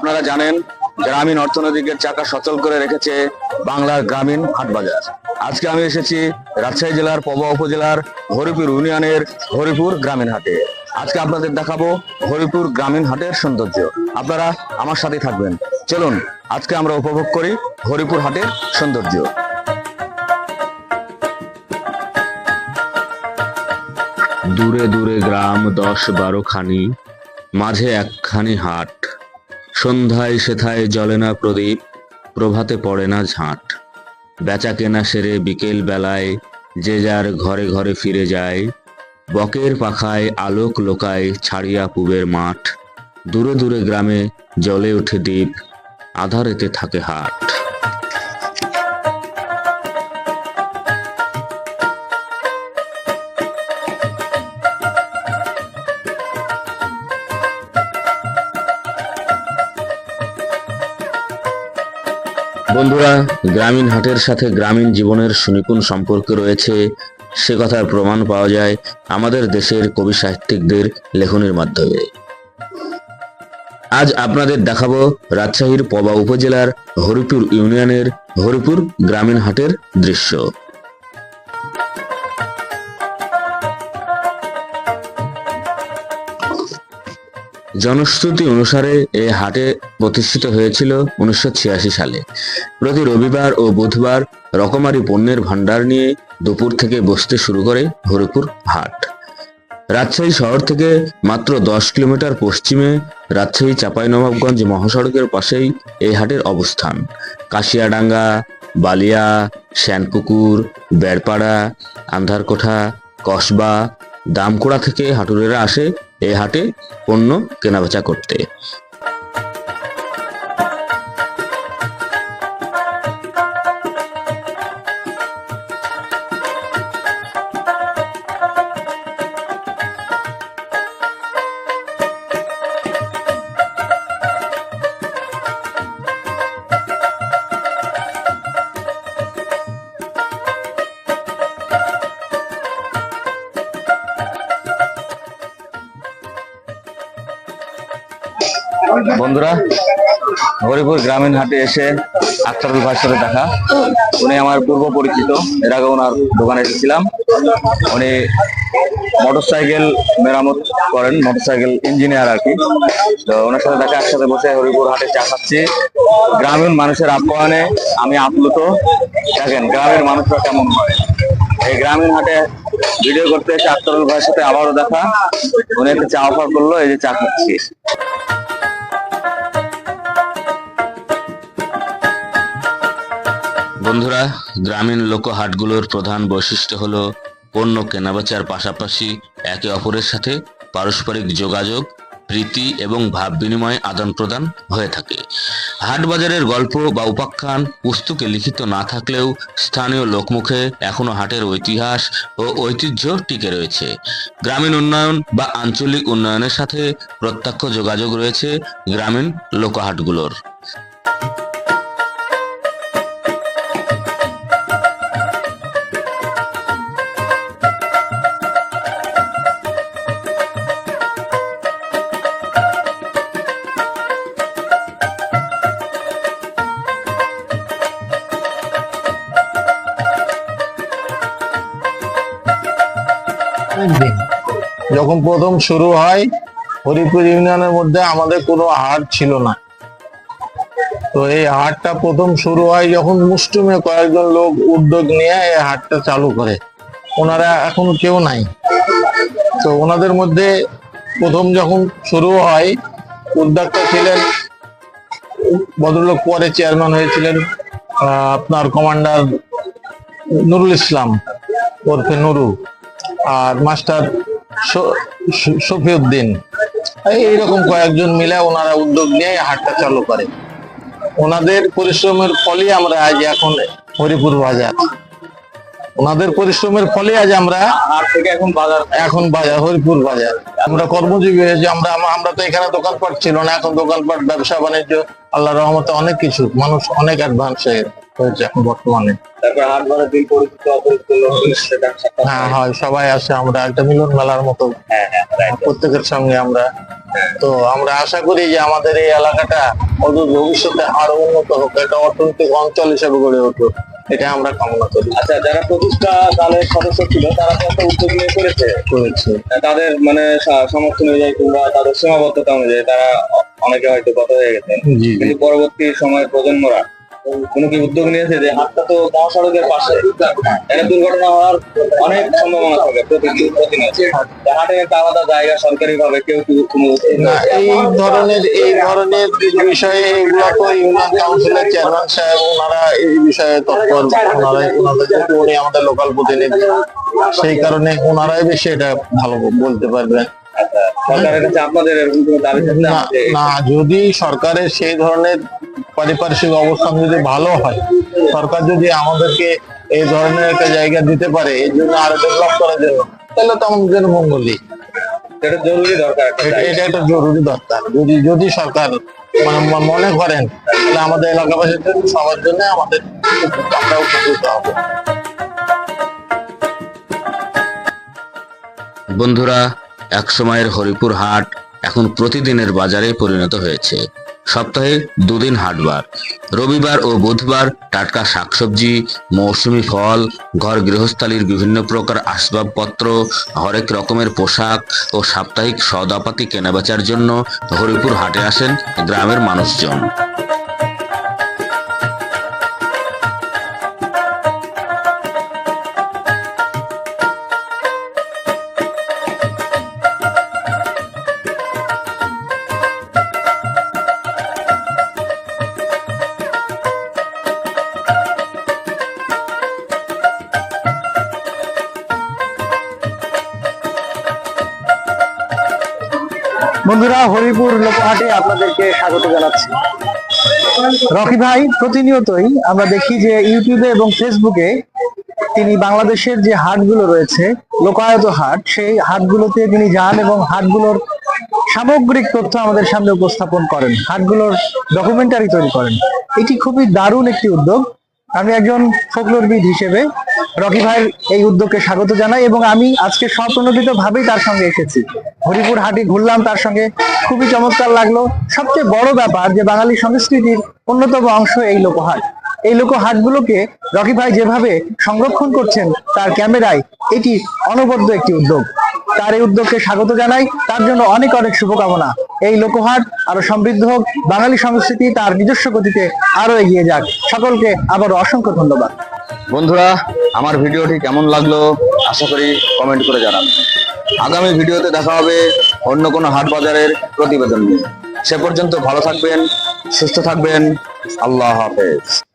আপনারা জানেন, গ্রামীণ অর্থনৈতিকের চাকা সচল করে রেখেছে বাংলার গ্রামীণ হাট বাজার। আজকে আমি এসেছি রাজশাহী জেলার পবা উপজেলার হরিপুর ইউনিয়নের হরিপুর গ্রামীণ হাটে। আজকে আপনাদের দেখাবো হরিপুর গ্রামীণ হাটের সৌন্দর্য। আপনারা আমার সাথে থাকবেন। চলুন, আজকে আমরা উপভোগ করি হরিপুর হাটের সৌন্দর্য। দূরে দূরে গ্রাম দশ বারো খানি, মাঝে একখানি হাট। সন্ধ্যায় সেথায় জ্বলে না প্রদীপ, প্রভাতে পড়ে না ঝাঁট। বেচা কেনা সেরে বিকেল বেলায় যে যার ঘরে ঘরে ফিরে যায়, বকের পাখায় আলোক লোকায় ছাড়িয়া পুবের মাঠ। দূরে দূরে গ্রামে জ্বলে ওঠে দ্বীপ, আধারেতে থাকে হাট। বন্ধুরা, গ্রামীণ হাটের সাথে গ্রামীণ জীবনের সুনিপুণ সম্পর্ক রয়েছে। সে কথার প্রমাণ পাওয়া যায় আমাদের দেশের কবি সাহিত্যিকদের লেখনের মাধ্যমে। আজ আপনাদের দেখাবো রাজশাহীর পবা উপজেলার হরিপুর ইউনিয়নের হরিপুর গ্রামীণ হাটের দৃশ্য। জনশ্রুতি অনুসারে এই হাটে প্রতিষ্ঠিত হয়েছিল উনিশশো ছিয়াশি সালে। প্রতি রবিবার ও বুধবার রকমারি পণ্যের ভান্ডার নিয়ে দুপুর থেকে বসতে শুরু করে হরিপুর হাট। রাজশাহী শহর থেকে মাত্র দশ কিলোমিটার পশ্চিমে রাজশাহী, চাঁপাইনবাবগঞ্জ মহাসড়কের পাশেই এই হাটের অবস্থান। কাশিয়াডাঙ্গা, বালিয়া, শ্যানপুকুর, বেড়পাড়া, আন্ধারকোঠা, কসবা দামকোড়া থেকে হাটুরেরা আসে এই হাটে পণ্য কেনাবেচা করতে। বন্ধুরা হরিপুর গ্রামীণ হাটে এসে আখতারুল ভাইয়ের সাথে দেখা। উনি আমার পূর্ব পরিচিত, এর আগে ওনার দোকানে এসেছিলাম। উনি মোটরসাইকেল মেরামত করেন, মোটরসাইকেল ইঞ্জিনিয়ার আর কি। তো ওনার সাথে দেখা, একসাথে বসে হরিপুর হাটে চা খাচ্ছি। গ্রামীণ মানুষের আপ্যায়নে আমি আপ্লুত। দেখেন, গ্রামের মানুষরা কেমন হয়। এই গ্রামীণ হাটে ভিডিও করতে এসে আখতারুল ভাইয়ের সাথে আবারও দেখা। উনি একটা চা অফার করল, এই যে চা খাচ্ছি। বন্ধুরা, গ্রামীণ লোকহাটগুলোর প্রধান বৈশিষ্ট্য হল পণ্য কেনাবেচার পাশাপাশি একে অপরের সাথে পারস্পরিক যোগাযোগ, প্রীতি এবং ভাব বিনিময় আদান প্রদান হয়ে থাকে। হাট বাজারের গল্প বা উপাখ্যান পুস্তকে লিখিত না থাকলেও স্থানীয় লোকমুখে এখনও হাটের ইতিহাস ও ঐতিহ্য টিকে রয়েছে। গ্রামীণ উন্নয়ন বা আঞ্চলিক উন্নয়নের সাথে প্রত্যক্ষ যোগাযোগ রয়েছে গ্রামীণ লোকহাটগুলোর। যখন প্রথম শুরু হয়, হরিপুর ইউনিয়নের মধ্যে আমাদের কোনো হাট ছিল না। তো এই হাটটা প্রথম শুরু হয় যখন মুষ্টিমে কয়েকজন লোক উদ্যোগ নিয়ে এই হাটটা চালু করে। ওনারা এখন কেউ নাই। তো ওনাদের মধ্যে প্রথম যখন শুরু হয়, উদ্যোক্তা ছিলেন, ভদ্রলোক পরে চেয়ারম্যান হয়েছিলেন আপনার কমান্ডার নুরুল ইসলাম ওরফে নুরু। আর মাস্টার শফিউদ্দিন। এই- এইরকম কয়েকজন মিলে ওনারা উদ্যোগ নিয়ে হাটটা চালু করে। ওনাদের পরিশ্রমের ফলে আমরা আজ এখন হরিপুর বাজার। ওনাদের পরিশ্রমের ফলে আজ আমরা এখন বাজার এখন বাজার হরিপুর বাজার। আমরা কর্মজীবী হয়েছি আমরা আমরা- তো এখানে দোকানপাট ছিল না এখন দোকানপাট ব্যবসা বাণিজ্য আল্লাহ রহমতে অনেক কিছু মানুষ অনেক অ্যাডভান্স হয়েছে এখন বর্তমানে। হ্যাঁ হয় সবাই আসে আমরা একটা মিলন মেলার মতো হ্যাঁ হ্যাঁ প্রত্যেকের সঙ্গে আমরা। তো আমরা আশা করি যে আমাদের এই এলাকাটা অদূর ভবিষ্যতে আরও উন্নত হোক একটা অর্থনৈতিক অঞ্চল হিসেবে গড়ে উঠুক। এটা আমরা কামনা করি। আচ্ছা যারা প্রতিষ্ঠা দলের সদস্য ছিল তারা তো একটা উদ্যোগ নিয়ে করেছে। করেছে। তাদের মানে সমর্থন অনুযায়ী কিংবা তাদের সীমাবদ্ধতা অনুযায়ী তারা অনেকে হয়তো কথা হয়ে গেছেন কিন্তু পরবর্তী সময়ের প্রজন্মরা কোনো কি উদ্যোগ নিয়েছে যে হাটটা তো মহাসড়কের পাশে? এখানে দুর্ঘটনা হওয়ার অনেক সম্ভাবনা থাকে প্রতিদিন প্রতিনিয়ত। হাটে একটা আলাদা জায়গা সরকারি ভাবে কেউ কি কোনো? এই ধরনের এই ধরনের বিষয়ে এগুলো তো ইউনিয়ন কাউন্সিলের চেয়ারম্যান সাহেব ওনারা এই বিষয়ে তৎপর। ওনারা ওনাদের উনি আমাদের লোকাল প্রতিনিধি। সেই কারণে ওনারাই বেশি এটা ভালো বলতে পারবেন আচ্ছা না যদি সরকারের সেই ধরনের পারিপার্শ্বিক অবস্থান যদি ভালো হয় সরকার যদি আমাদেরকে এই ধরনের একটা জায়গা দিতে পারে এই জন্য আরও ডেভেলপ করার জন্য তাহলে তো আমাদের মঙ্গলই। এটা জরুরি দরকার এটা- একটা জরুরি দরকার। যদি যদি সরকার মানে মনে করেন তাহলে আমাদের এলাকাবাসীর জন্য সবার জন্য আমাদের আমরা উপকৃত হব। বন্ধুরা এক সময়ের হরিপুর হাট এখন প্রতিদিনের বাজারে পরিণত হয়েছে। সপ্তাহে দুদিন হাটবার। রবিবার ও বুধবার টাটকা শাকসবজি, মৌসুমি ফল, ঘর গৃহস্থালির বিভিন্ন প্রকার আসবাবপত্র, হরেক রকমের পোশাক ও সাপ্তাহিক সদাপাতি কেনাবেচার জন্য হরিপুর হাটে আসেন গ্রামের মানুষজন। বন্ধুরা, হরিপুর লোকহাটে আপনাদেরকে স্বাগত জানাচ্ছি। রকি ভাই, প্রতিনিয়তই আমরা দেখি যে ইউটিউবে এবং ফেসবুকে তিনি বাংলাদেশের যে হাটগুলো রয়েছে, লোকায়ত হাট, সেই হাটগুলোতে তিনি যান এবং হাটগুলোর সামগ্রিক তথ্য আমাদের সামনে উপস্থাপন করেন। হাটগুলোর ডকুমেন্টারি তৈরি করেন। এটি খুবই দারুণ একটি উদ্যোগ। আমি একজন ফোকলোরবিদ হিসেবে রকি ভাইয়ের এই উদ্যোগকে স্বাগত জানাই এবং আমি আজকে স্বপ্রণোদিত ভাবেই তার সঙ্গে এসেছি। হরিপুর হাটে ঘুরলাম, তার সঙ্গে খুবই চমৎকার লাগল। সবচেয়ে বড় ব্যাপার যে বাঙালি সংস্কৃতির অন্যতম অংশ এই লোকহাট। এই লোকহাটগুলোকে রকি ভাই যেভাবে সংরক্ষণ করছেন তার ক্যামেরায়, এটি অনবদ্য একটি উদ্যোগ। তার এই উদ্যোগকে স্বাগত জানাই। তার জন্য অনেক অনেক শুভকামনা। এই লোকহাট আরও সমৃদ্ধ হোক, বাঙালি সংস্কৃতি তার নিজস্ব গতিতে আরও এগিয়ে যাক। সকলকে আবারও অসংখ্য ধন্যবাদ। বন্ধুরা, আমার ভিডিওটি কেমন লাগল আশা করি কমেন্ট করে জানাবেন। আগামী ভিডিওতে দেখা হবে অন্য কোনো হাট বাজারের প্রতিবেদন নিয়ে। সে পর্যন্ত ভালো থাকবেন, সুস্থ থাকবেন, আল্লাহ হাফেজ।